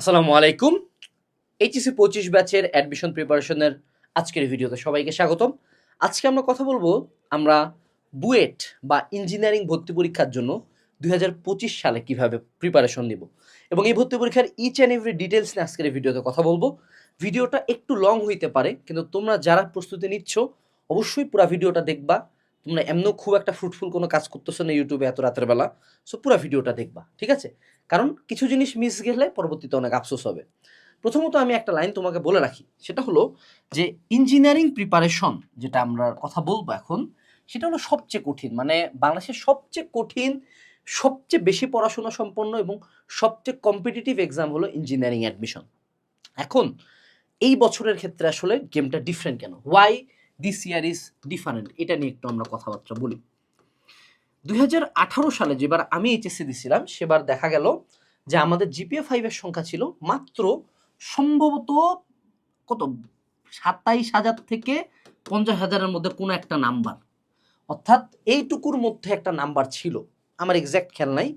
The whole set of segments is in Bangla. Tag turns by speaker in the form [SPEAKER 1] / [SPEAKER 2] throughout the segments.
[SPEAKER 1] আসসালামু আলাইকুম। এইচএসি পঁচিশ ব্যাচের অ্যাডমিশন প্রিপারেশনের আজকের ভিডিওতে সবাইকে স্বাগতম। আজকে আমরা কথা বলব আমরা বুয়েট বা ইঞ্জিনিয়ারিং ভর্তি পরীক্ষার জন্য দু হাজার পঁচিশ সালে কীভাবে প্রিপারেশন নিব এবং এই ভর্তি পরীক্ষার ইচ অ্যান্ড এভরি ডিটেলস নিয়ে আজকের ভিডিওতে কথা বলব। ভিডিওটা একটু লং হইতে পারে, কিন্তু তোমরা যারা প্রস্তুতি নিচ্ছ, অবশ্যই পুরো ভিডিওটা দেখবা। তোমরা এমনও খুব একটা ফ্রুটফুল কোনো কাজ করতেছো না ইউটিউবে এত রাতের বেলা সো পুরো ভিডিওটা দেখবা, ঠিক আছে? কারণ কিছু জিনিস মিস গেলে পরবর্তীতে অনেক আফসোস হবে। প্রথমত আমি একটা লাইন তোমাকে বলে রাখি, সেটা হলো যে ইঞ্জিনিয়ারিং প্রিপারেশন যেটা আমরা কথা বলব এখন, সেটা হলো সবচেয়ে কঠিন মানে বাংলাদেশের সবচেয়ে কঠিন, সবচেয়ে বেশি পড়াশোনা সম্পন্ন এবং সবচেয়ে কম্পিটিটিভ এক্সাম হলো ইঞ্জিনিয়ারিং অ্যাডমিশন এখন, এই বছরের ক্ষেত্রে আসলে গেমটা ডিফারেন্ট কেন? Why this year is different এটা নিয়ে একটু আমরা কথাবার্তা বলি। দু হাজার আঠারো সালে যেবার আমি এইচএসসি দিছিলাম, সেবার দেখা গেল যে আমাদের জিপিএ ফাইভের সংখ্যা ছিল মাত্র সম্ভবত কত? সাতাইশ হাজার থেকে পঞ্চাশ হাজারের মধ্যে কোনো একটা নাম্বার। অর্থাৎ এইটুকুর মধ্যে একটা নাম্বার ছিল। আমার এক্স্যাক্ট খেয়াল নাই।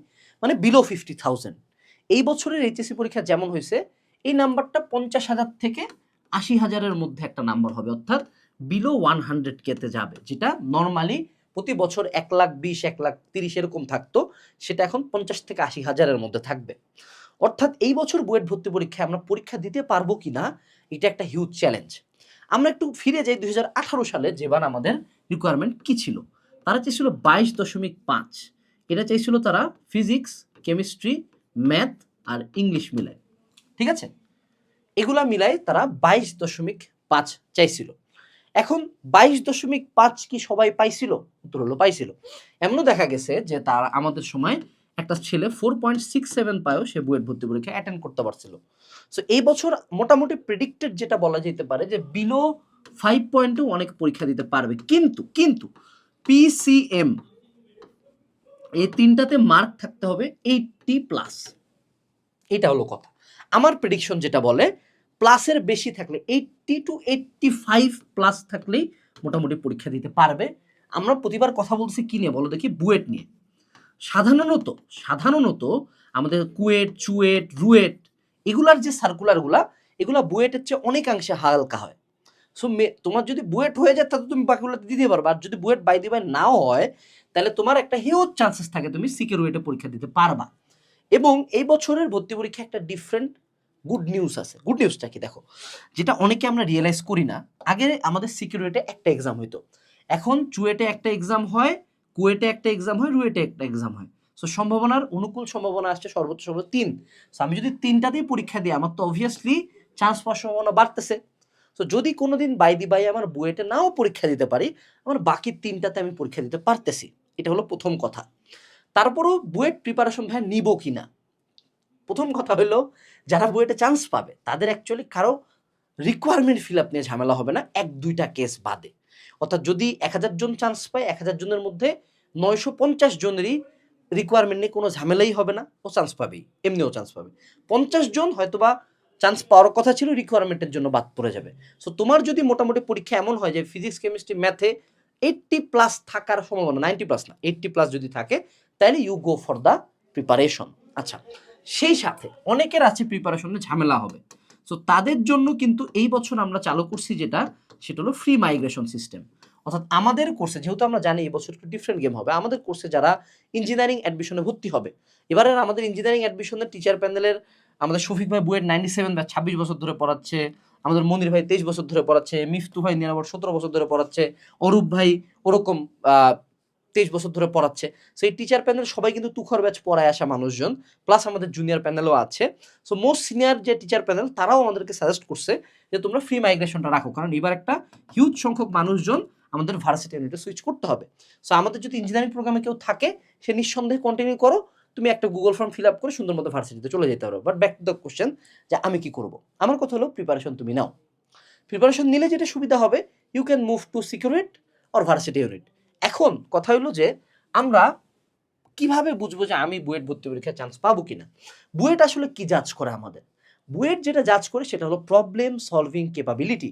[SPEAKER 1] মানে বিলো ফিফটি থাউজেন্ড এই বছরের এইচএসসি পরীক্ষা যেমন হয়েছে, এই নাম্বারটা পঞ্চাশ হাজার থেকে আশি হাজারের মধ্যে একটা নাম্বার হবে। অর্থাৎ বিলো ওয়ান হান্ড্রেড কেতে যাবে, যেটা নর্মালি প্রতি বছর এক লাখ বিশ, এক লাখ তিরিশ এরকম থাকতো, সেটা এখন পঞ্চাশ থেকে আশি হাজারের মধ্যে থাকবে। অর্থাৎ এই বছর বুয়েট ভর্তি পরীক্ষায় আমরা পরীক্ষা দিতে পারব কি না এটা একটা হিউজ চ্যালেঞ্জ আমরা একটু ফিরে যাই দুই হাজার আঠারো সালে যেবার আমাদের রিকোয়ারমেন্ট কি ছিল? তারা চেয়েছিল বাইশ দশমিক পাঁচ। এটা চাইছিল তারা ফিজিক্স কেমিস্ট্রি ম্যাথ আর ইংলিশ মিলায় ঠিক আছে? এগুলা মিলাই তারা বাইশ দশমিক পাঁচ চাইছিল। এখন বাইশ দশমিক পাঁচ কি সবাই পাইছিল? উত্তর হলো পাইছিল। এমনও দেখা গেছে যে তার আমাদের সময় একটা ছেলে ফোর পয়েন্ট সিক্স সেভেন পায়ও সে বুয়েট ভর্তি পরীক্ষা অ্যাটেন্ড করতে পারছিল। সো এই বছর মোটামুটি প্রেডিক্টেড যেটা বলা যেতে পারে যে বিলো ফাইভ পয়েন্টও অনেক পরীক্ষা দিতে পারবে। কিন্তু কিন্তু পিসিএম এই তিনটাতে মার্ক থাকতে হবে এইটটি প্লাস এটা হলো কথা। আমার প্রেডিকশন যেটা বলে প্লাসের বেশি থাকলে eighty two eighty five plus থাকলেই মোটামুটি পরীক্ষা দিতে পারবে। আমরা প্রতিবার কথা বলছি কি নিয়ে? বলো দেখি, বুয়েট নিয়ে। সাধারণত সাধারণত আমাদের কুয়েট, চুয়েট, রুয়েট এগুলার যে সার্কুলারগুলা এগুলা বুয়েটের চেয়ে অনেকাংশে হালকা হয়। সো তোমার যদি বুয়েট হয়ে যায় তাহলে তুমি বাকিগুলোতে দিতে পারবে। আর যদি বুয়েট বাই দিবাই নাও হয়, তাহলে তোমার একটা হিউজ চান্সেস থাকে তুমি সিকিউরিটি পরীক্ষা দিতে পারবা। এবং এই বছরের ভর্তি পরীক্ষা একটা ডিফারেন্ট গুড নিউজ আছে। গুড নিউজটা কি দেখো? যেটা অনেকে আমরা রিয়েলাইজ করি না, আগে আমাদের সিকিউরিটি একটা এক্সাম হইতো। এখন চুয়েটে একটা এক্সাম হয়, কুয়েটে একটা এক্সাম হয়, রুয়েটে একটা এক্সাম হয়। সো সম্ভাবনার অনুকূল সম্ভাবনা আসছে সর্বোচ্চ সর্বোচ্চ তিন। সো আমি যদি তিনটাতেই পরীক্ষা দিই, আমার তো অবভিয়াসলি চান্স পাওয়ার সম্ভাবনা বাড়তেছে। সো যদি কোনোদিন বাইদি বাই আমার বুয়েটে নাও পরীক্ষা দিতে পারি, আমার বাকি তিনটাতে আমি পরীক্ষা দিতে পারতেছি। এটা হলো প্রথম কথা। তারপরও বুয়েট প্রিপারেশন ভাই নিব কি না প্রথম কথা হলো, যারা বুয়েটে চান্স পাবে, তাদের অ্যাকচুয়ালি কারও রিকোয়ারমেন্ট ফিল আপ নিয়ে ঝামেলা হবে না, এক দুইটা কেস বাদে। অর্থাৎ যদি এক হাজার জন চান্স পায়, এক হাজার জনের মধ্যে নয়শো পঞ্চাশ জনেরই রিকোয়ারমেন্ট নিয়ে কোনো ঝামেলাই হবে না, ও চান্স পাবেই, এমনিও চান্স পাবে। পঞ্চাশ জন হয়তোবা চান্স পাওয়ার কথা ছিল রিকোয়ারমেন্টের জন্য বাদ পড়ে যাবে। সো তোমার যদি মোটামুটি পরীক্ষা এমন হয় যে ফিজিক্স কেমিস্ট্রি ম্যাথে এইটটি প্লাস থাকার সম্ভাবনা নাইনটি প্লাস না এইটটি প্লাস যদি থাকে, তাহলে you go for the preparation আচ্ছা সেই সাথে অনেকের আছে প্রিপারেশনে ঝামেলা হবে। সো তাদের জন্য কিন্তু এই বছর আমরা চালু করছি যেটা, সেটা হলো ফ্রি মাইগ্রেশন সিস্টেম অর্থাৎ আমাদের কোর্সে যেহেতু আমরা জানি এই বছর একটু ডিফারেন্ট গেম হবে, আমাদের কোর্সে যারা ইঞ্জিনিয়ারিং অ্যাডমিশনে ভর্তি হবে, এবারে আমাদের ইঞ্জিনিয়ারিং অ্যাডমিশনের টিচার প্যানেলের আমাদের শফিক ভাই বুয়েট নাইনটি সেভেন ব্যাচ ছাব্বিশ বছর ধরে পড়াচ্ছে, আমাদের মনির ভাই তেইশ বছর ধরে পড়াচ্ছে, মিফতু ভাই নিরানব্বই, সতেরো বছর ধরে পড়াচ্ছে, অরূপ ভাই ওরকম তেইশ বছর ধরে পড়াচ্ছে। সো এই টিচার প্যানেল সবাই কিন্তু তুখর ব্যাচ পড়ায় আসা মানুষজন প্লাস আমাদের জুনিয়র প্যানেলও আছে। সো মোস্ট সিনিয়র যে টিচার প্যানেল তারাও আমাদেরকে সাজেস্ট করছে যে তোমরা ফ্রি মাইগ্রেশনটা রাখো, কারণ এবার একটা হিউজ সংখ্যক মানুষজন আমাদের ভার্সিটি ইউনিটে সুইচ করতে হবে। সো আমাদের যদি ইঞ্জিনিয়ারিং প্রোগ্রামে কেউ থাকে, সে নিঃসন্দেহে কন্টিনিউ করো। তুমি একটা গুগল ফর্ম ফিল আপ করে সুন্দর মতো ভার্সিটিতে চলে যেতে পারো। But back to the question যে আমি কি করব? আমার কথা হলো প্রিপারেশন তুমি নাও। প্রিপারেশন নিলে যেটা সুবিধা হবে you can move to security or varsity unit এখন কথা হলো যে, আমরা কীভাবে বুঝব যে আমি বুয়েট ভর্তি পরীক্ষায় চান্স পাবো কিনা? বুয়েট আসলে কি জাজ করে আমাদের? বুয়েট যেটা জাজ করে সেটা হলো problem solving capability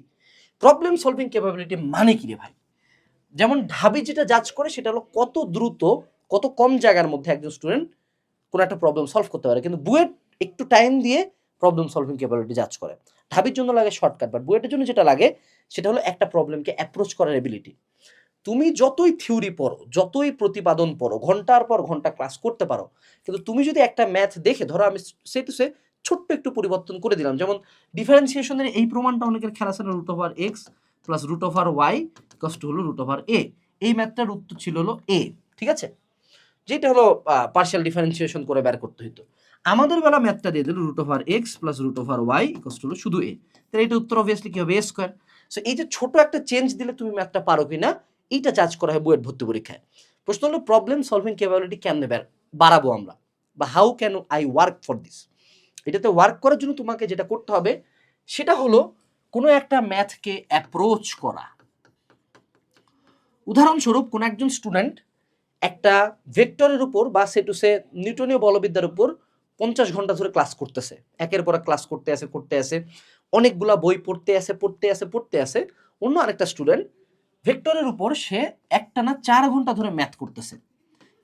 [SPEAKER 1] problem solving capability মানে কি রে ভাই? যেমন ঢাবি যেটা জাজ করে সেটা হলো কত দ্রুত, কত কম জায়গার মধ্যে একজন স্টুডেন্ট কোনো একটা প্রবলেম সলভ করতে পারে। কিন্তু বুয়েট একটু টাইম দিয়ে প্রবলেম সলভিং ক্যাপাবিলিটি জাজ করে। ঢাবির জন্য লাগে শর্টকাট বাট বুয়েটের জন্য যেটা লাগে সেটা হলো একটা প্রবলেমকে অ্যাপ্রোচ করার এবিলিটি তুমি যতই থিওরি পড়ো, যতই প্রতিপাদন পড়ো, ঘণ্টার পর ঘণ্টা ক্লাস করতে পারো, কিন্তু তুমি যদি একটা ম্যাথ দেখে, ধরো আমি সে সে ছোট্ট একটু পরিবর্তন করে দিলাম, যেমন ডিফারেন্সিয়েশনের এই প্রমাণটা অনেকের খেলা ছিল root over X plus root over Y কষ্ট হলো রুট ওভার এ এই ম্যাথটার উত্তর ছিল হলো এ ঠিক আছে? যেটা হলো পার্শিয়াল ডিফারেন্সিয়েশন করে বের করতে হতো আমাদের বেলা ম্যাথটা দিয়ে দিল root over X plus root over Y কষ্ট হলো শুধু এ তাহলে এটা উত্তর অবভিয়াসলি কি হবে? এ স্কোয়ার সো এই যে ছোট একটা চেঞ্জ দিলে তুমি ম্যাথটা পারো কিনা এইটা জাজ করা হয় বুয়েট ভর্তি পরীক্ষায়। প্রশ্ন হলো প্রবলেম সলভিং ক্যাপাবিলিটি কেমনে বাড়াবো আমরা? বা how can I work for this এটাতে ওয়ার্ক করার জন্য তোমাকে যেটা করতে হবে, সেটা হলো কোনো একটা ম্যাথকে অ্যাপ্রোচ করা। উদাহরণস্বরূপ, কোনো একজন স্টুডেন্ট একটা ভেক্টরের উপর বা সে টু সে নিউটনীয় বলবিদ্যার উপর পঞ্চাশ ঘণ্টা ধরে ক্লাস করতেছে। একের পর ক্লাস করতে আসে করতে আসে অনেকগুলা বই পড়তে আসে পড়তে আসে পড়তে আসে অন্য আরেকটা স্টুডেন্ট ভেক্টরের উপর সে একটানা চার ঘণ্টা ধরে ম্যাথ করতেছে।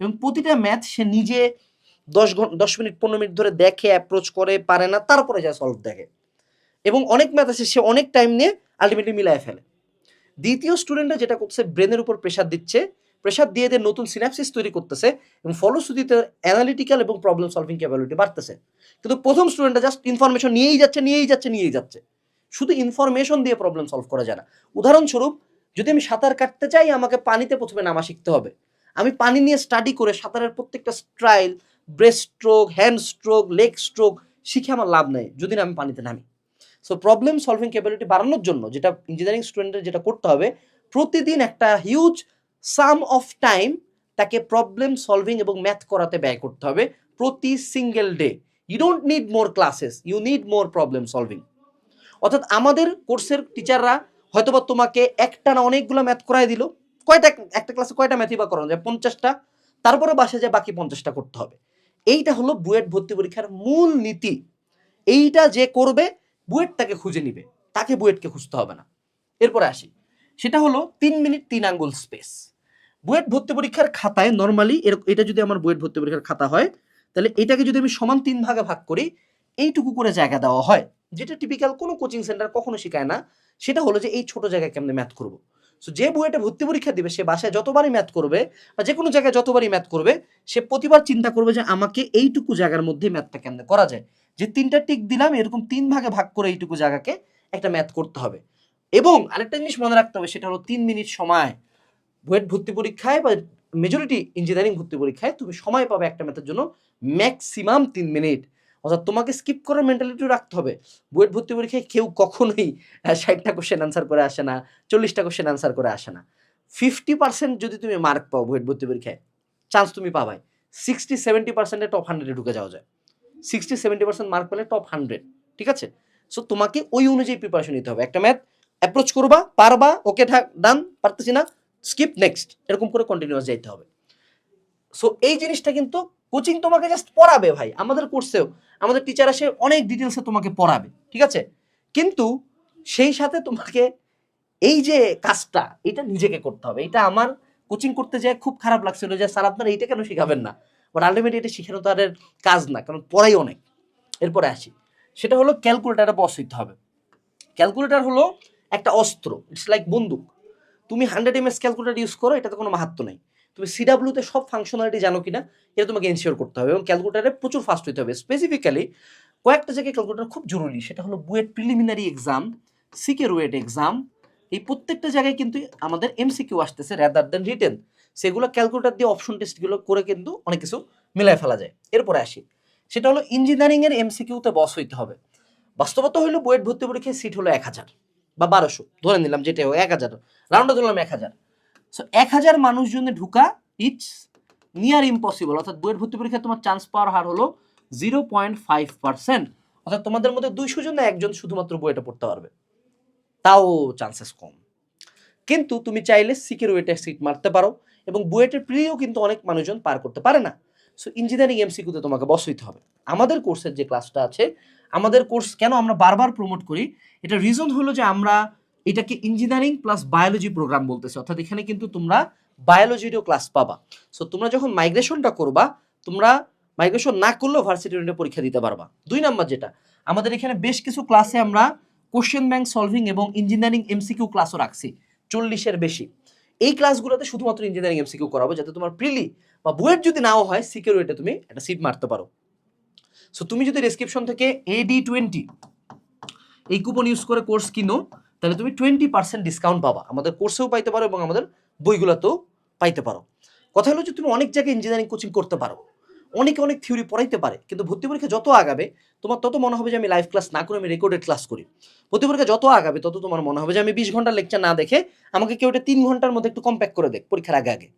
[SPEAKER 1] এবং প্রতিটা ম্যাথ সে নিজে দশ ঘণ্টা দশ মিনিট, পনেরো মিনিট ধরে দেখে অ্যাপ্রোচ করে, পারে না, তারপরে যা সলভ দেখে। এবং অনেক ম্যাথ আছে, সে অনেক টাইম নিয়ে আলটিমেটলি মিলায় ফেলে। দ্বিতীয় স্টুডেন্টরা যেটা করছে ব্রেনের উপর প্রেশার দিচ্ছে প্রেশার দিয়ে দিয়ে নতুন সিনাপসিস তৈরি করতেছে এবং ফলশ্রুতিতে অ্যানালিটিক্যাল এবং প্রবলেম সলভিং ক্যাপাবিলিটি বাড়তেছে। কিন্তু প্রথম স্টুডেন্টরা জাস্ট ইনফরমেশন নিয়েই যাচ্ছে নিয়েই যাচ্ছে নিয়েই যাচ্ছে। শুধু ইনফরমেশন দিয়ে প্রবলেম সলভ করা যায় না। উদাহরণস্বরূপ যদি আমি সাঁতার কাটতে চাই, আমাকে পানিতে প্রথমে নামা শিখতে হবে। আমি পানি নিয়ে স্টাডি করে সাঁতারের প্রত্যেকটা style breast stroke hand stroke leg stroke শিখে আমার লাভ নেই, যদি না আমি পানিতে নামি। সো প্রবলেম সলভিং ক্যাপাবিলিটি বাড়ানোর জন্য যেটা ইঞ্জিনিয়ারিং স্টুডেন্টের যেটা করতে হবে, প্রতিদিন একটা হিউজ সাম অফ টাইম তাকে প্রবলেম সলভিং এবং ম্যাথ করাতে ব্যয় করতে হবে প্রতি single day you don't need more classes you need more problem solving অর্থাৎ আমাদের কোর্সের টিচাররা হয়তোবা তোমাকে একটা না অনেকগুলো ম্যাথ করাই দিল। কয়টা, একটা ক্লাসে কয়টা ম্যাথই বা করানো যায়? পঞ্চাশটা। তারপরে বাসা যায় বাকি পঞ্চাশটা করতে হবে। এইটা হলো বুয়েট ভর্তি পরীক্ষার মূল নীতি। এইটা যে করবে বুয়েট তাকে খুঁজে নিবে। তাকে বুয়েটকে খুঁজতে হবে না। এরপরে আসি। সেটা হলো তিন মিনিট, তিন আঙ্গুল স্পেস বুয়েট ভর্তি পরীক্ষার খাতায় নর্মালি এটা যদি আমার বুয়েট ভর্তি পরীক্ষার খাতা হয়, তাহলে এটাকে যদি আমি সমান তিন ভাগে ভাগ করি এইটুকু করে জায়গা দেওয়া হয়, যেটা টিপিক্যাল কোনো কোচিং সেন্টার কখনো শেখায় না। সেটা হলো যে, এই ছোট জায়গায় কেমনে ম্যাথ করব? সো যে বুয়েটে ভর্তি পরীক্ষা দিবে, সে বাসায় যতবারই ম্যাথ করবে, বা যে কোনো জায়গায় যতবারই ম্যাথ করবে, সে প্রতিবার চিন্তা করবে যে, আমাকে এইটুকু জায়গার মধ্যে ম্যাথটা কেমনে করা যায়? যে তিনটা টিক দিলাম, এরকম তিন ভাগে ভাগ করে এইটুকু জায়গাকে একটা ম্যাথ করতে হবে। এবং আরেকটা জিনিস মনে রাখতে হবে, সেটা হলো তিন মিনিট সময়। বুয়েট ভর্তি পরীক্ষায় বা মেজরিটি ইঞ্জিনিয়ারিং ভর্তি পরীক্ষায় তুমি সময় পাবে একটা ম্যাথের জন্য ম্যাক্সিমাম তিন মিনিট। অর্থাৎ তোমাকে স্কিপ করার মেন্টালিটিও রাখতে হবে। বুয়েট ভর্তি পরীক্ষায় কেউ কখনোই ষাটটা কোশ্চেন আনসার করে আসে না, চল্লিশটা কোশ্চেন আনসার করে আসে না। ফিফটি পার্সেন্ট যদি তুমি মার্ক পাও বুয়েট ভর্তি পরীক্ষায় চান্স তুমি পাবাই। সিক্সটি সেভেন্টি পার্সেন্টে টপ হান্ড্রেডে ঢুকে যাওয়া যায়। সিক্সটি সেভেন্টি পার্সেন্ট মার্ক পেলে টপ হান্ড্রেড ঠিক আছে? সো তোমাকে ওই অনুযায়ী প্রিপারেশন নিতে হবে। একটা ম্যাথ অ্যাপ্রোচ করবা, পারবা ওকে ডান পারতেছি না স্কিপ নেক্সট এরকম করে কন্টিনিউয়াস যাইতে হবে। সো এই জিনিসটা কিন্তু কোচিং তোমাকে জাস্ট পড়াবে ভাই, আমাদের কোর্সেও আমাদের টিচার আসে, অনেক ডিটেলসে তোমাকে পড়াবে, ঠিক আছে? কিন্তু সেই সাথে তোমাকে এই যে কাজটা, এটা নিজেকে করতে হবে। এটা আমার কোচিং করতে যায় খুব খারাপ লাগছিল যে, স্যার, আপনারা এইটা কেন শেখাবেন না? বাট আলটিমেটলি এটা শেখানো তাদের কাজ না, কারণ পড়াই অনেক। এরপরে আসি। সেটা হলো ক্যালকুলেটারে বস হইতে হবে। ক্যালকুলেটার হলো একটা অস্ত্র ইটস লাইক বন্দুক। তুমি hundred M S calculator use করো, এটাতে কোনো মাহাত্ম নেই। তুমি সিডাব্লিউতে সব ফাংশনালিটি জানো কিনা, এটা তোমাকে এনশিওর করতে হবে এবং ক্যালকুলেটারে প্রচুর ফাস্ট হতে হবে। স্পেসিফিক্যালি কয়েকটা জায়গায় ক্যালকুলেটার খুব জরুরি, সেটা হলো BUET preliminary exam CKRUET exam এই প্রত্যেকটা জায়গায় কিন্তু আমাদের এমসিকিউ আসতেছে র্যাদার দেন রিটেন সেগুলো ক্যালকুলেটার দিয়ে অপশন টেস্টগুলো করে কিন্তু অনেক কিছু মিলাই ফেলা যায়। এরপরে আসি, সেটা হলো ইঞ্জিনিয়ারিংয়ের এমসিকিউতে বস হইতে হবে। বাস্তবতা হলো বুয়েট ভর্তি পরীক্ষায় সিট হলো এক হাজার বা বারোশো, ধরে নিলাম যেটা হোক, এক হাজার। রাউন্ডে ধরলাম এক হাজার। সো এক হাজার মানুষজনে ঢুকা ইটস নিয়ার ইম্পসিবল অর্থাৎ বুয়েট ভর্তি পরীক্ষায় তোমার চান্স পাওয়ার হার হলো জিরো পয়েন্ট ফাইভ পার্সেন্ট অর্থাৎ তোমাদের মধ্যে দুইশো জন একজন শুধুমাত্র বইটা পড়তে পারবে। তাও চান্সেস কম। কিন্তু তুমি চাইলে সিকের ওয়েটে সিট মারতে পারো এবং বুয়েটের প্রিয়ও কিন্তু অনেক মানুষজন পার করতে পারে না। সো ইঞ্জিনিয়ারিং এমসিকিউতে তোমাকে বসইতে হবে। আমাদের কোর্সের যে ক্লাসটা আছে, আমাদের কোর্স কেন আমরা বারবার প্রমোট করি, এটা রিজন হলো যে আমরা এটাকে ইঞ্জিনিয়ারিং প্লাস বায়োলজি প্রোগ্রাম বলতেছি। অর্থাৎ এখানে কিন্তু তোমরা বায়োলজিরও ক্লাস পাবা। সো তোমরা যখন মাইগ্রেশনটা করবা, তোমরা মাইগ্রেশন না করলেও ভার্সিটি পরীক্ষা দিতে পারবা। দুই নাম্বার যেটা, আমাদের এখানে বেশ কিছু ক্লাসে আমরা কোশ্চেন ব্যাংক সলভিং এবং ইঞ্জিনিয়ারিং এমসিকিউ ক্লাসও রাখছি, চল্লিশের বেশি। এই ক্লাসগুলোতে শুধুমাত্র ইঞ্জিনিয়ারিং এমসিকিউ করাবো, যাতে তোমার প্রিলি বা বুয়েট যদি নাও হয় সিকিউরিটিতে তুমি একটা সিট মারতে পারো। সো তুমি যদি ডেসক্রিপশন থেকে এডি টোয়েন্টি এই কুপন ইউজ করে কোর্স কিনো তাহলে তুমি টোয়েন্টি পার্সেন্ট ডিসকাউন্ট পাবা। আমাদের কোর্সেও পাইতে পারো এবং আমাদের বইগুলোতেও পাইতে পারো। কথা হলো যে তুমি অনেক জায়গায় ইঞ্জিনিয়ারিং কোচিং করতে পারো। অনেকে অনেক থিওরি পড়াইতে পারে, কিন্তু ভর্তি পরীক্ষা যত আগাবে, তোমার তত মনে হবে যে আমি লাইভ ক্লাস না করে আমি রেকর্ডেড ক্লাস করি। ভর্তি পরীক্ষা যত আগাবে, তত তোমার মনে হবে যে আমি বিশ ঘণ্টার লেকচার না দেখে আমাকে কেউ এটা তিন ঘণ্টার মধ্যে একটু কম্প্যাক্ট করে দেখ পরীক্ষার আগে আগে।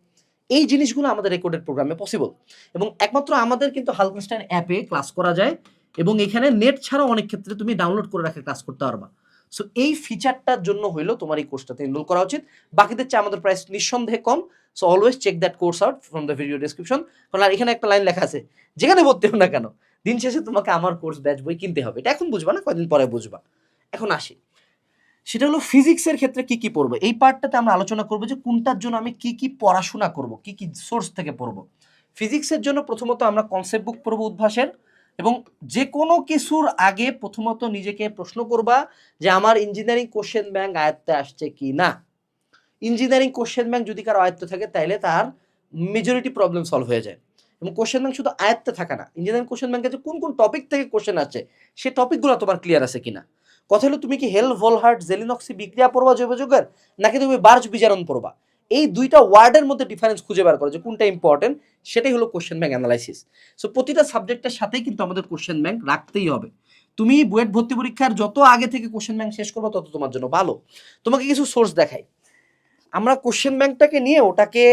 [SPEAKER 1] এই জিনিসগুলো আমাদের রেকর্ডেড প্রোগ্রামে পসিবল এবং একমাত্র আমাদের কিন্তু হালকনস্টাইন অ্যাপে ক্লাস করা যায় এবং এখানে নেট ছাড়াও অনেক ক্ষেত্রে তুমি ডাউনলোড করে রাখে ক্লাস করতে পারবা। সো এই ফিচারটার জন্য হইল তোমার এই কোর্সটাতে এনরোল করা উচিত। বাকিদের চেয়ে আমাদের প্রাইস নিঃসন্দেহে কম। So always check that course out from the video description কারণ আর এখানে একটা লাইন লেখা আছে, যেখানে ভর্তি না কেন, দিন শেষে তোমাকে আমার কোর্স ব্যাচ বই কিনতে হবে। এটা এখন বুঝবা না, কয়দিন পরে বুঝবা। এখন আসি। সেটা হলো ফিজিক্সের ক্ষেত্রে কি কি পড়ব? এই পার্টটাতে আমরা আলোচনা করব যে কোনটার জন্য আমি কি কি পড়াশোনা করব, কি কি সোর্স থেকে পড়ব। ফিজিক্সের জন্য প্রথমত আমরা কনসেপ্ট বুক পড়ব উদ্ভাসের। এবং যে কোনো কিছুর আগে প্রথমত নিজেকে প্রশ্ন করবা যে আমার ইঞ্জিনিয়ারিং কোশ্চেন ব্যাংক আয়ত্তে আসছে কি না ইঞ্জিনিয়ারিং কোশ্চেন ব্যাংক যদি কারও আয়ত্তে থাকে তাহলে তার মেজরিটি প্রবলেম সলভ হয়ে যায়। এবং কোশ্চেন ব্যাংক শুধু আয়ত্তে থাকে না ইঞ্জিনিয়ারিং কোশ্চেন ব্যাংকে যে কোন কোন টপিক থেকে কোশ্চেন আছে সে টপিকগুলো তোমার ক্লিয়ার আছে কিনা। কথা হলো, তুমি কি হেল ভোলহার্ট জেলিনক্সি বিক্রিয়া পড়বা জৈব যুগের, নাকি তুমি বার্জ বিজারণ পড়বা? এই দুইটা ওয়ার্ডের মধ্যে ডিফারেন্স খুঁজে বার করো যে কোনটা ইম্পর্টেন্ট সেটাই হলো কোশ্চেন ব্যাংক অ্যানালাইসিস সো প্রতিটা সাবজেক্টের সাথেই কিন্তু আমাদের কোশ্চেন ব্যাংক রাখতেই হবে। তুমি বুয়েট ভর্তি পরীক্ষার যত আগে থেকে কোশ্চেন ব্যাংক শেষ করব, তত তোমার জন্য ভালো। তোমাকে কিছু সোর্স দেখাই। আমরা কোশ্চেন ব্যাংকটাকে নিয়ে ওটাকে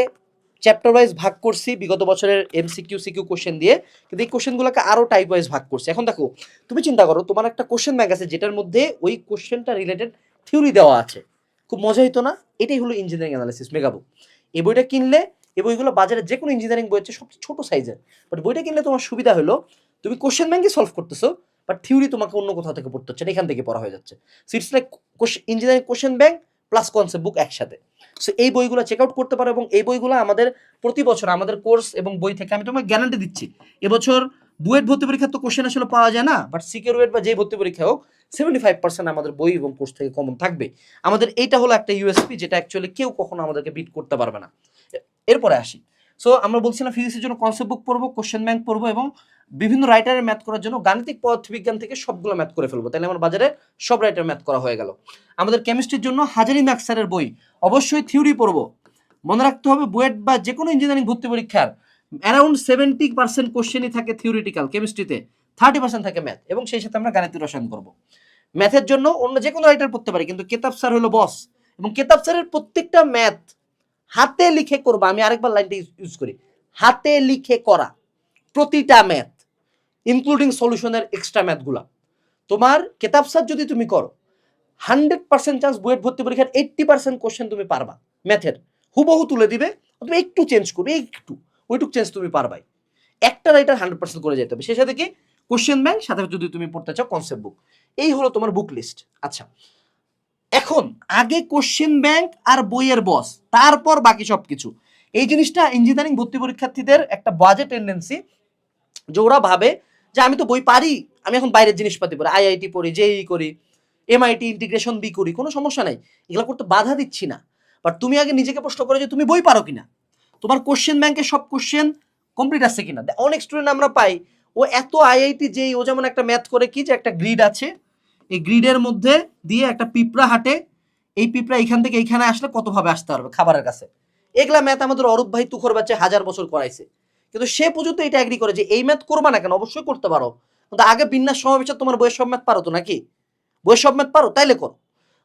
[SPEAKER 1] চ্যাপ্টার ওয়াইজ ভাগ করছি বিগত বছরের এমসিকিউ সিকিউ কোশ্চেন দিয়ে। কিন্তু এই কোশ্চেনগুলোকে আরও টাইপ ওয়াইজ ভাগ করছি। এখন দেখো, তুমি চিন্তা করো, তোমার একটা কোশ্চেন ব্যাংক আছে যেটার মধ্যে ওই কোশ্চেনটা রিলেটেড থিওরি দেওয়া আছে। খুব মজা হইতো না। এটাই হলো ইঞ্জিনিয়ারিং অ্যানালিসিস মেগাবুক এই বইটা কিনলে, এই বইগুলো বাজারে যে কোনো ইঞ্জিনিয়ারিং বই হচ্ছে সবচেয়ে ছোটো সাইজের বাট বইটা কিনলে তোমার সুবিধা হলো, তুমি কোশ্চেন ব্যাংকে সলভ করতেছো বাট থিওরি তোমাকে অন্য কোথাও থেকে পড়তে হচ্ছে না, এখান থেকে পড়া হয়ে যাচ্ছে। So it's like engineering question bank plus concept book একসাথে। সো এই বইগুলো চেক আউট করতে পারো এবং এই বইগুলো আমাদের প্রতি বছর আমাদের কোর্স এবং বই থেকে আমি তোমাকে গ্যারান্টি দিচ্ছি, এবছর বুয়েট ভর্তি পরীক্ষার তো কোশ্চেন আসলে পাওয়া যায় না বাট সিকিউর বা যে ভর্তি পরীক্ষা হোক সেভেন্টি ফাইভ পার্সেন্ট আমাদের বই এবং কোর্স থেকে কমন থাকবে। আমাদের এইটা হলো একটা ইউএসপি যেটা অ্যাকচুয়ালি কেউ কখনো আমাদেরকে বিট করতে পারবে না। এরপরে আসি। সো আমরা বলছিলাম ফিজিক্সের জন্য কনসেপ্ট বুক পড়ব কোশ্চেন ব্যাংক পড়ব এবং বিভিন্ন রাইটারের ম্যাথ করার জন্য গাণিতিক পদার্থবিজ্ঞান থেকে সবগুলো ম্যাথ করে ফেলব। তাহলে আমার বাজারে সব রাইটার ম্যাথ করা হয়ে গেল। আমাদের কেমিস্ট্রির জন্য হাজারি ম্যাক্সারের বই। অবশ্যই থিওরি পড়ব। মনে রাখতে হবে, বুয়েট বা যে কোনো ইঞ্জিনিয়ারিং ভর্তি পরীক্ষার অ্যারাউন্ড সেভেন্টি পার্সেন্ট কোশ্চেনই থাকে থিওরিটিক্যাল কেমিস্ট্রিতে থার্টি পার্সেন্ট থাকে ম্যাথ এবং সেই সাথে আমরা গাণিতিক রসায়ন করব। ম্যাথের জন্য অন্য যে কোনো রাইটার পড়তে পারি, কিন্তু কেতাব স্যার হলো বস এবং কেতাব স্যারের প্রত্যেকটা ম্যাথ হাতে লিখে করবা, আমি আরেকবার লাইনটা ইউজ করি। হাতে লিখে করা, প্রতিটা ম্যাথ ইনক্লুডিং সলিউশনের এক্সট্রা ম্যাথগুলা তোমার কেতাব স্যার যদি তুমি করো হান্ড্রেড পার্সেন্ট চান্স বুয়েট ভর্তি পরীক্ষার এইট্টি পার্সেন্ট কোশ্চেন তুমি পারবা ম্যাথের হুবহু তুলে দিবে তুমি একটু চেঞ্জ করবে, একটু। ওইটুক চেঞ্জ তুমি পারবাই। একটা রাইটার হান্ড্রেড পার্সেন্ট করে যেতে হবে। সে সাথে কি? কোশ্চেন ব্যাংক সাথে যদি তুমি পড়তে চাও কনসেপ্ট বুক এই হলো তোমার বুক লিস্ট আচ্ছা। এখন আগে কোশ্চেন ব্যাংক আর বইয়ের বস তারপর বাকি সব কিছু এই জিনিসটা ইঞ্জিনিয়ারিং ভর্তি পরীক্ষার্থীদের একটা বাজে টেন্ডেন্সি যে ওরা ভাবে যে আমি তো বই পারি, আমি এখন বাইরের জিনিসপাতি পড়ি আইআইটি পড়ি জেই করি এমআইটি ইন্টিগ্রেশন বি করি, কোনো সমস্যা নাই। এগুলো করতে বাধা দিচ্ছি না। বাট তুমি আগে নিজেকে প্রশ্ন করো যে তুমি বই পারো কিনা। তোমার কোশ্চেন ব্যাংকে সব কোশ্চেন কমপ্লিট আছে কিনা? অনেক স্টুডেন্ট আমরা পাই, ও এত আইআইটি যেই, ও যেমন একটা ম্যাথ করে কি যে একটা গ্রিড আছে, এই গ্রিডের মধ্যে দিয়ে একটা পিঁপড়া হাঁটে, এই পিঁপড়া এখান থেকে এইখানে আসলে কতভাবে আসতে পারবে খাবারের কাছে? এগুলা ম্যাথ আমাদের অরূপ ভাই তুখর বাচ্চা হাজার বছর করাইছে। কিন্তু সে পর্যন্ত এটা অ্যাগ্রি করে যে এই ম্যাথ করবা না কেন? অবশ্যই করতে পারো। কিন্তু আগে বিন্যাস সমাবেশে তোমার বইয়ের সব ম্যাথ পারো তো নাকি? বইয়ের সব ম্যাথ পারো? তাইলে করো।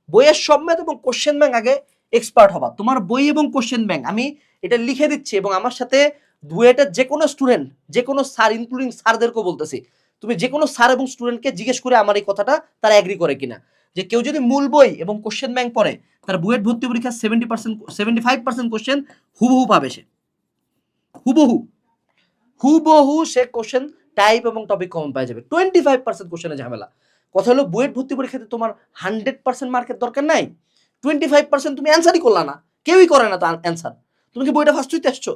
[SPEAKER 1] বইয়ের সব ম্যাথ এবং কোশ্চেন ব্যাংক আগে এক্সপার্ট হবা। তোমার বই এবং কোশ্চেন ব্যাংক আমি এটা লিখে দিচ্ছি এবং আমার সাথে বুয়েটের যে কোনো স্টুডেন্ট যে কোনো স্যার ইনক্লুডিং স্যারদেরকেও বলতেছি, তুমি যে কোনো স্যার এবং স্টুডেন্টকে জিজ্ঞেস করে আমার এই কথাটা তারা অ্যাগ্রি করে কিনা। যে কেউ যদি মূল বই এবং কোশ্চেন ব্যাংক পড়ে, তার বুয়েট ভর্তি পরীক্ষা seventy percent seventy five percent question হুবহু পাবে সে। হুবহু। হুবহু সে কোশ্চেন টাইপ এবং টপিক কমন পাওয়া যাবে। টোয়েন্টি ফাইভ পার্সেন্ট কোশ্চেনে ঝামেলা। কথা হলো, বুয়েট ভর্তি পরীক্ষাতে তোমার হান্ড্রেড পার্সেন্ট মার্কের দরকার নাই? টোয়েন্টি ফাইভ পার্সেন্ট তুমি অ্যান্সারই করলা না। কেউই করে না তো অ্যান্সার তুমি কি বইটা ফার্স্ট হইতে আসছো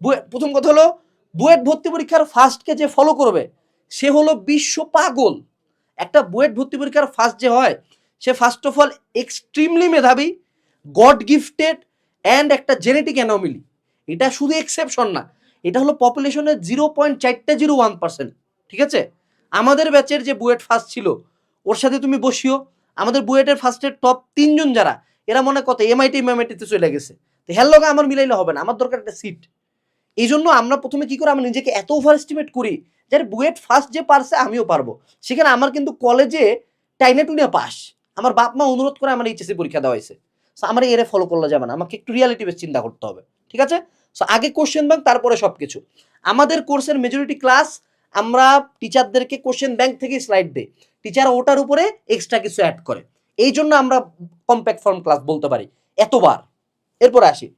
[SPEAKER 1] বুয়ে- প্রথম কথা হলো, বুয়েট ভর্তি পরীক্ষার ফার্স্টকে যে ফলো করবে, সে হলো বিশ্ব পাগল। একটা বুয়েট ভর্তি পরীক্ষার ফার্স্ট যে হয়, সে ফার্স্ট অফ অল এক্সট্রিমলি মেধাবী গড গিফটেড অ্যান্ড একটা জেনেটিক অ্যানোমিলি এটা শুধু এক্সেপশন না, এটা হলো পপুলেশনের জিরো পয়েন্ট চারটে জিরো ওয়ান পার্সেন্ট ঠিক আছে? আমাদের ব্যাচের যে বুয়েট ফার্স্ট ছিল, ওর সাথে তুমি বসিও আমাদের বুয়েটের ফার্স্টের টপ তিনজন যারা, এরা মনে কত এমআইটি এমআইটিতে চলে গেছে। তো হের লগে আমার মিলাইলে হবে না, আমার দরকার একটা সিট এই জন্য আমরা প্রথমে কি করে, আমরা নিজেকে এত ওভার এস্টিমেট করি যে বুয়েট ফার্স্ট যে পারছে, আমিও পারব। সেখানে আমার কিন্তু কলেজে টাইনে টুনিয়া পাস আমার বাপ মা অনুরোধ করে আমার এইচএসসি পরীক্ষা দেওয়া হয়েছে। সো আমার এরে ফলো করলে যাবে না। আমাকে একটু রিয়ালিটি বেশ চিন্তা করতে হবে। ঠিক আছে? সো আগে কোশ্চেন ব্যাংক তারপরে সব কিছু আমাদের কোর্সের মেজরিটি ক্লাস আমরা টিচারদেরকে কোশ্চেন ব্যাংক থেকে স্লাইড দেই। টিচার ওটার উপরে এক্সট্রা কিছু অ্যাড করে। এই জন্য আমরা কম্প্যাক্ট ফর্ম ক্লাস বলতে পারি। এতবার। এরপরে আসি।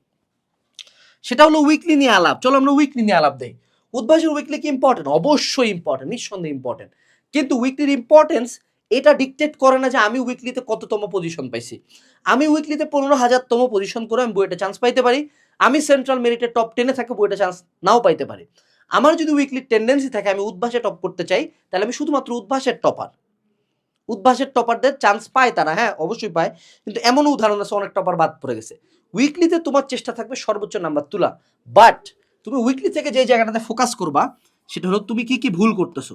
[SPEAKER 1] সেটা হলো উইকলি নিয়ে আলাপ। চলো আমরা উইকলি নিয়ে আলাপ দেই। উদ্ভাসের উইকলি কি ইম্পর্টেন্ট অবশ্যই ইম্পর্টেন্ট নিঃসন্দেহে ইম্পর্টেন্ট কিন্তু উইকলির ইম্পর্টেন্স এটা ডিকটেট করে না যে আমি উইকলিতে কততম পজিশন পাইছি। আমি উইকলিতে পনেরো হাজারতম পজিশন করে আমি বইটা চান্স পাইতে পারি। আমি সেন্ট্রাল মেরিটে টপ টেনে থাকে, বইটা চান্স নাও পাইতে পারি। আমার যদি উইকলির টেন্ডেন্সি থাকে, আমি উদ্ভাসে টপ করতে চাই, তাহলে আমি শুধুমাত্র উদ্ভাসের টপার উদ্ভাসের টপারদের চান্স পায় তারা হ্যাঁ অবশ্যই পায়। কিন্তু এমনও উদাহরণ আছে, অনেক টপার বাদ পড়ে গেছে। উইকলিতে তোমার চেষ্টা থাকবে সর্বোচ্চ নাম্বার তোলা। বাট তুমি উইকলি থেকে যে জায়গাটাতে ফোকাস করবা, সেটা হলো তুমি কি কি ভুল করতেছো।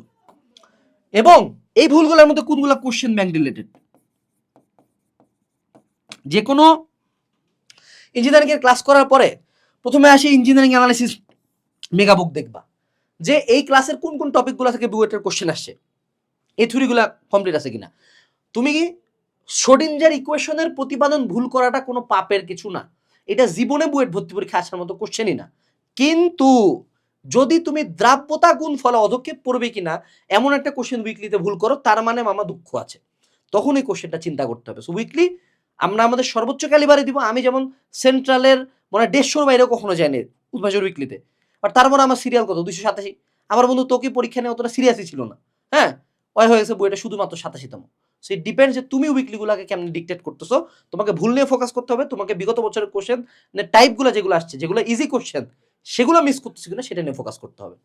[SPEAKER 1] এবং এই ভুলগুলোর মধ্যে কোনগুলো কোশ্চেন ব্যাংক রিলেটেড যে কোনো ইঞ্জিনিয়ারিং এর ক্লাস করার পরে প্রথমে আসি ইঞ্জিনিয়ারিং অ্যানালিসিস মেগা বুক দেখবা, যে এই ক্লাসের কোন কোন টপিকগুলো থেকে বুয়েটের কোশ্চেন আসছে, এই থিওরিগুলো কমপ্লিট আছে কিনা। তুমি কি শোডিঞ্জার ইকুয়েশনের প্রতিপাদন ভুল করাটা কোনো পাপের কিছু না? এটা জীবনে বুয়েট ভর্তি পরীক্ষা আসার মতো কোশ্চেনই না। কিন্তু যদি তুমি দ্রাব্যতা গুণ ফলে অধক্ষেপ পড়বে কিনা, এমন একটা কোশ্চেন উইকলিতে ভুল করো, তার মানে মামা দুঃখ আছে। তখন এই কোশ্চেনটা চিন্তা করতে হবে। সো উইকলি আমরা আমাদের সর্বোচ্চ ক্যালিবারে দিব। আমি যেমন সেন্ট্রালের মানে দেড়শোর বাইরেও কখনো যাইনি উদ্ভাসের উইকলিতে আর তারপর আমার সিরিয়াল কত? দুইশো সাতাশি। আমার বন্ধু তোকে পরীক্ষা নিয়ে অতটা সিরিয়াসই ছিল না। হ্যাঁ? ওই হয়ে গেছে বইটা শুধুমাত্র সাতাশিতম। সো ইট ডিপেন্ড যে তুমি উইকলিগুলোকে কেমন ডিকটেট করতেছো। তোমাকে ভুল নিয়ে ফোকাস করতে হবে। তোমাকে বিগত বছরের কোশ্চেন টাইপগুলো যেগুলো আসছে, যেগুলো ইজি কোশ্চেন সেগুলো মিস করতেছি কিনা সেটা নিয়ে ফোকাস করতে হবে।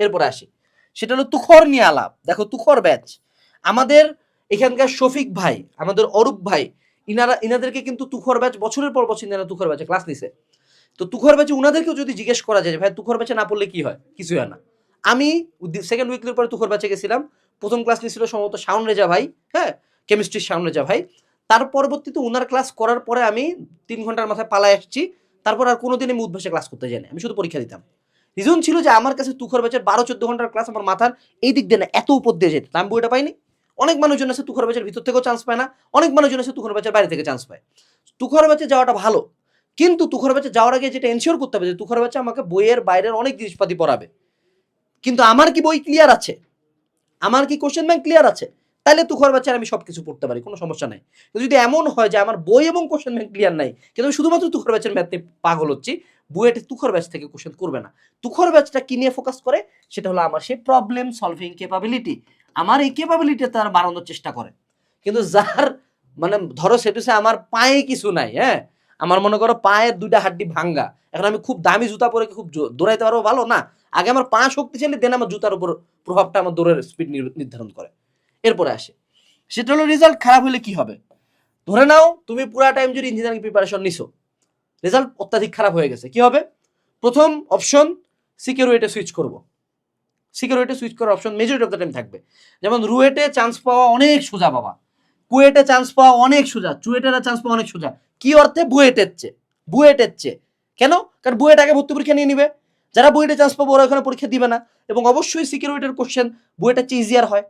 [SPEAKER 1] এরপরে আসি। সেটা হলো তুখর নিয়ে আলাপ। দেখো তুখর ব্যাচ। আমাদের এখানকার শফিক ভাই, আমাদের অরূপ ভাই, ইনারা, ইনাদেরকে কিন্তু তুখর ব্যাচ বছরের পর বছর ইনারা তুখর ব্যাচে ক্লাস নিছে। তো তুখর ব্যাচে উনাদেরকেও যদি জিজ্ঞেস করা যায় ভাই, তুখর ব্যাচে না পড়লে কি হয়? কিছু হয় না। আমি সেকেন্ড উইকলির পরে তুখর ব্যাচে গেছিলাম। প্রথম ক্লাস নিয়েছিল সম্ভবত শাওন রেজা ভাই হ্যাঁ? কেমিস্ট্রির শাওন রেজা ভাই। তার পরবর্তীতে উনার ক্লাস করার পরে আমি তিন ঘণ্টার মাথায় পালায় আসছি। তারপর আর কোনোদিন আমি উদ্ভাসে ক্লাস করতে যাই আমি শুধু পরীক্ষা দিতাম। রিজন ছিল যে, আমার কাছে তুখর ব্যাচের বারো, চোদ্দ ঘণ্টার ক্লাস আমার মাথার এই দিক দিয়ে না, এত উপর দিয়ে যেত। আমি বইটা পাইনি। অনেক মানুষজন আছে তুখর ব্যাচের ভিতর থেকেও চান্স পায় না। অনেক মানুষজন আছে তুখর ব্যাচের বাইরে থেকে চান্স পায়। তুখর ব্যাচে যাওয়াটা ভালো। কিন্তু তুখর ব্যাচে যাওয়ার আগে যেটা এনশিওর করতে হবে যে তুখর ব্যাচে আমাকে বইয়ের বাইরের অনেক জিনিসপাতি পড়াবে। কিন্তু আমার কি বই ক্লিয়ার আছে? আমার কি কোশ্চেন ব্যাংক ক্লিয়ার আছে? তাহলে তুখর ব্যাচের আমি সব কিছু পড়তে পারি, কোনো সমস্যা নাই। যদি এমন হয় যে আমার বই এবং কোশ্চেন ব্যাংক ক্লিয়ার নাই, কিন্তু আমি শুধুমাত্র তুখর ব্যাচের ম্যাথ নিয়ে পাগল হচ্ছি বুয়েটে তুখর ব্যাচ থেকে কোশ্চেন করবে না। তুখর ব্যাচটা কি নিয়ে ফোকাস করে? সেটা হলো আমার সেই প্রবলেম সলভিং ক্যাপাবিলিটি আমার এই ক্যাপাবিলিটি তারা বাড়ানোর চেষ্টা করে। কিন্তু যার মানে ধরো সেটুসে আমার পায়ে কিছু নাই হ্যাঁ? আমার মনে করো পায়ের দুইটা হাড্ডি ভাঙ্গা। এখন আমি খুব দামি জুতা পরে খুব দৌড়াইতে পারব? ভালো? না। আগে আমার পা শক্তিশালী দেন আমার জুতার উপর প্রভাবটা আমার দৌড়ের স্পিড নির্ধারণ করে। এরপরে আসে। সেটা হলো রেজাল্ট খারাপ হলে কি হবে? ধরে নাও, তুমি পুরা টাইম যদি ইঞ্জিনিয়ারিং প্রিপারেশন নিছো রেজাল্ট অত্যাধিক খারাপ হয়ে গেছে। কি হবে? প্রথম অপশন সিকিউরিটি সুইচ করব। সিকিউরিটি সুইচ করার option majority of the time থাকবে। যেমন রুয়েটে চান্স পাওয়া অনেক সোজা বাবা। কুয়েটে চান্স পাওয়া অনেক সোজা, চুয়েটের চান্স পাওয়া অনেক সোজা। কি অর্থে? বুয়েটের চেয়ে বুয়েটের চেয়ে কেন? কারণ বুয়েট আগে ভর্তি পরীক্ষা নিয়ে নিবে। যারা বুয়েটে চান্স পাবো, ওরা ওখানে পরীক্ষা দিবে না। এবং অবশ্যই সিকিউরিটির কোশ্চেন বুয়েটের চেয়ে ইজিয়ার হয়।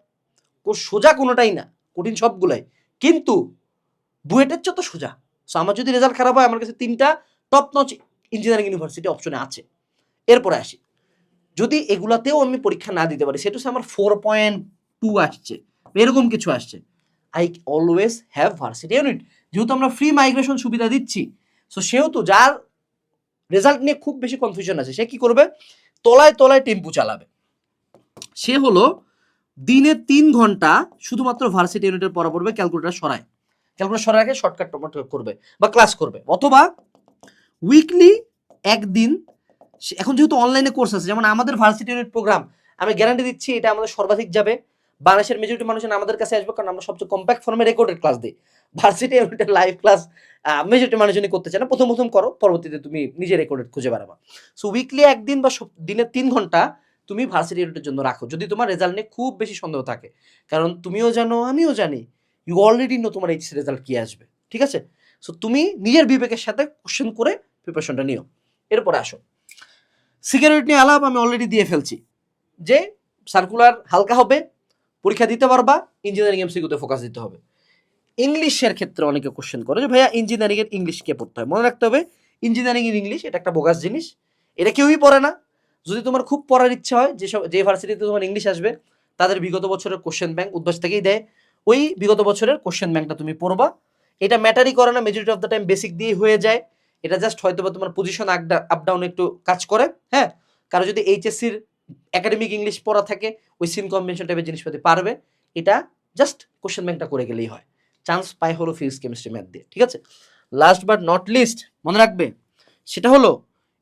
[SPEAKER 1] সোজা কোনোটাই না, কঠিন সবগুলাই। কিন্তু বুয়েটের চেয়ে তো সোজা। সো আমার যদি রেজাল্ট খারাপ হয়, আমার কাছে তিনটা টপ নচ ইঞ্জিনিয়ারিং ইউনিভার্সিটি অপশনে আছে। এরপরে আসি। যদি এগুলাতেও আমি পরীক্ষা না দিতে পারি, সেটা আমার ফোর পয়েন্ট টু আসছে। এরকম কিছু আসছে। I always have varsity unit যেহেতু আমরা ফ্রি মাইগ্রেশন সুবিধা দিচ্ছি সো সেহেতু যার রেজাল্ট নিয়ে খুব বেশি কনফিউশন আছে, সে কি করবে? তলায় তলায় টেম্পু চালাবে। সে হলো দিনে তিন ঘণ্টা শুধুমাত্র ভার্সিটি ইউনিটের পড়া পড়বে ক্যালকুলেটার সরায়। ক্যালকুলেটার সরায় আগে শর্টকাট টমাটো করবে বা ক্লাস করবে। অথবা উইকলি একদিন এখন যেহেতু অনলাইনে কোর্স আছে, যেমন আমাদের ভার্সিটি ইউনিট প্রোগ্রাম আমি গ্যারান্টি দিচ্ছি এটা আমাদের সর্বাধিক যাবে। বাংলাদেশের মেজরিটি মানুষজন আমাদের কাছে আসবে কারণ আমরা সবচেয়ে কম্প্যাক্ট ফর্মে রেকর্ডেড ক্লাস দিই। ভার্সিটি ইউনিটের লাইভ ক্লাস মেজরিটি মানুষজনই করতে চায় না। প্রথম প্রথম করো, পরবর্তীতে তুমি নিজে রেকর্ডেড খুঁজে বেড়াবা। সো উইকলি একদিন বা দিনে তিন ঘণ্টা তুমি ভার্সিটি ইউনিটের জন্য রাখো। যদি তোমার রেজাল্ট নিয়ে খুব বেশি সন্দেহ থাকে, কারণ তুমিও জানো, আমিও জানি ইউ অলরেডি নো তোমার এইচএস রেজাল্ট কী আসবে। ঠিক আছে? সো তুমি নিজের বিবেকের সাথে কোশ্চেন করে প্রিপারেশনটা নিও। এরপরে আসো। সিকিউরিটি নিয়ে আলাপ আমি অলরেডি দিয়ে ফেলছি যে সার্কুলার হালকা হবে পরীক্ষা দিতে পারবা ইঞ্জিনিয়ারিং এমসিকিউতে ফোকাস দিতে হবে। ইংলিশের ক্ষেত্রে অনেকে কোশ্চেন করে যে, ভাইয়া ইঞ্জিনিয়ারিং এর ইংলিশ কে পড়তে হয়? মনে রাখতে হবে ইঞ্জিনিয়ারিং এর ইংলিশ এটা একটা বোগাস জিনিস, এটা কেউই পড়ে না। যদি তোমার খুব পড়ার ইচ্ছা হয় যেসব যে ভার্সিটিতে তোমার ইংলিশ আসবে, তাদের বিগত বছরের কোশ্চেন ব্যাংক উদ্বাস থেকেই দেয়। ওই বিগত বছরের কোশ্চেন ব্যাংকটা তুমি পড়বা। এটা ম্যাটারই করে না majority of the time basic দিয়ে হয়ে যায়। এটা জাস্ট হয়তো বা তোমার পজিশন আপ ডাউন একটু কাজ করে হ্যাঁ? কারও যদি এইচএসসির একাডেমিক ইংলিশ পড়া থাকে ওই সিন কম্বিনেশন টাইপের জিনিসপাতি পারবে, এটা জাস্ট কোশ্চেন ব্যাংকটা করে গেলেই হয়। চান্স পায় হলো ফিজিক্স কেমিস্ট্রি ম্যাথ দিয়ে, ঠিক আছে? লাস্ট বাট নট লিস্ট মনে রাখবে, সেটা হলো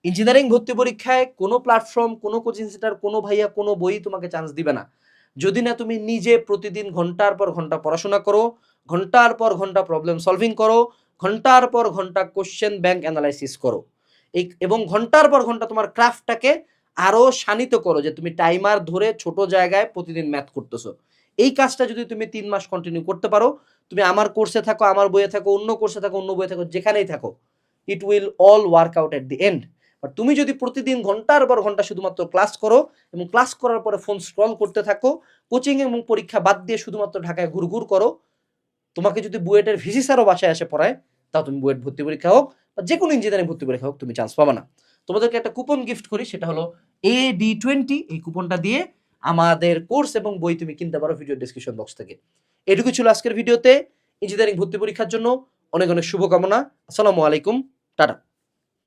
[SPEAKER 1] ইঞ্জিনিয়ারিং ভর্তি পরীক্ষায় কোনো প্ল্যাটফর্ম কোনো কোচিং সেন্টার কোনো ভাইয়া, কোনো বই তোমাকে চান্স দিবে না। যদি না তুমি নিজে প্রতিদিন ঘণ্টার পর ঘণ্টা পড়াশোনা করো, ঘণ্টার পর ঘণ্টা প্রবলেম সলভিং করো, ঘণ্টার পর ঘণ্টা কোশ্চেন ব্যাংক অ্যানালাইসিস করো। এই, এবং ঘণ্টার পর ঘণ্টা তোমার ক্রাফটটাকে আরও শানিত করো যে তুমি টাইমার ধরে ছোট জায়গায় প্রতিদিন ম্যাথ করতেছো। এই কাজটা যদি তুমি তিন মাস কন্টিনিউ করতে পারো, তুমি আমার কোর্সে থাকো, আমার বইয়ে থাকো, অন্য কোর্সে থাকো, অন্য বইয়ে থাকো, যেখানেই থাকো it will all work out at the end but তুমি যদি প্রতিদিন ঘণ্টার পর ঘণ্টা শুধুমাত্র ক্লাস করো এবং ক্লাস করার পরে ফোন স্ক্রল করতে থাকো কোচিং এবং পরীক্ষা বাদ দিয়ে শুধুমাত্র ঢাকায় ঘুরঘুর করো, তোমাকে যদি বুয়েটের ভিসি স্যারও বাসায় এসে পড়ায়, তাও তুমি বুয়েট ভর্তি পরীক্ষা হোক বা যে কোনো ইঞ্জিনিয়ারিং ভর্তি পরীক্ষা হোক, তুমি চান্স পাবে না। তোমাদেরকে একটা কুপন গিফট করি, সেটা হলো এ ডি টোয়েন্টি এই কুপনটা দিয়ে আমাদের কোর্স এবং বই তুমি কিনতে পারো ভিডিও ডিসক্রিপশন বক্স থেকে। এটুকু ছিল আজকের ভিডিওতে ইঞ্জিনিয়ারিং ভর্তি পরীক্ষার জন্য অনেক অনেক শুভকামনা। আসসালামু আলাইকুম। টাটা।